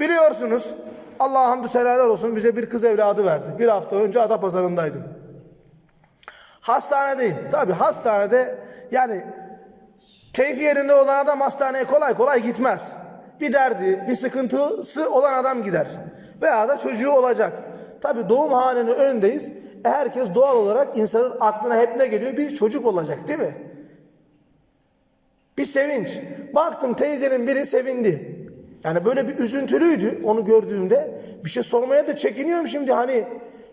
Biliyorsunuz Allah'a hamdü senalar olsun bize bir kız evladı verdi. Bir hafta önce Adapazarı'ndaydım. Hastanedeyim. Tabi hastanede yani keyfi yerinde olan adam hastaneye kolay kolay gitmez. Bir derdi, bir sıkıntısı olan adam gider. Veya da çocuğu olacak. Tabi doğum hanenin önündeyiz. E herkes doğal olarak insanın aklına hep ne geliyor? Bir çocuk olacak değil mi? Bir sevinç. Baktım teyzenin biri sevindi. Yani böyle bir üzüntülüydü onu gördüğümde. Bir şey sormaya da çekiniyorum şimdi hani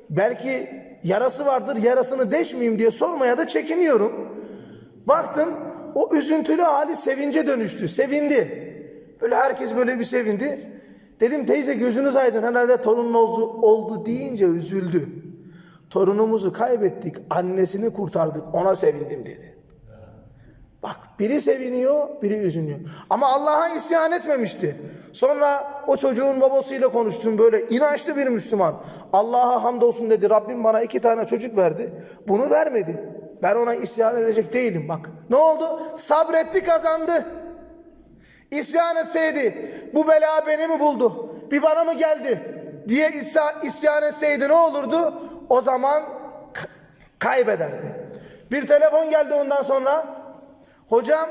belki yarası vardır yarasını deşmeyeyim diye sormaya da çekiniyorum. Baktım o üzüntülü hali sevince dönüştü. Sevindi. Böyle herkes böyle bir sevindi. Dedim teyze gözünüz aydın herhalde torunun oldu, oldu deyince üzüldü. Torunumuzu kaybettik annesini kurtardık ona sevindim dedi. Biri seviniyor, biri üzülüyor. Ama Allah'a isyan etmemişti. Sonra o çocuğun babasıyla konuştum böyle inançlı bir Müslüman. Allah'a hamdolsun dedi. Rabbim bana iki tane çocuk verdi. Bunu vermedi. Ben ona isyan edecek değilim bak. Ne oldu? Sabretti kazandı. İsyan etseydi bu bela beni mi buldu? Bir bana mı geldi? Diye isyan, etseydi ne olurdu? O zaman kaybederdi. Bir telefon geldi ondan sonra. Hocam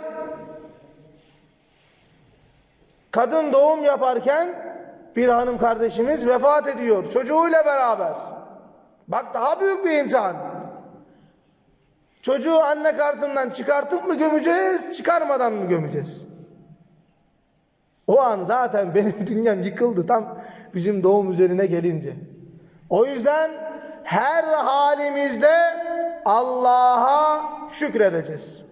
kadın doğum yaparken bir hanım kardeşimiz vefat ediyor çocuğuyla beraber. Bak daha büyük bir imtihan. Çocuğu anne kartından çıkartıp mı gömeceğiz, çıkarmadan mı gömeceğiz? O an zaten benim dünyam yıkıldı tam bizim doğum üzerine gelince. O yüzden her halimizde Allah'a şükredeceğiz.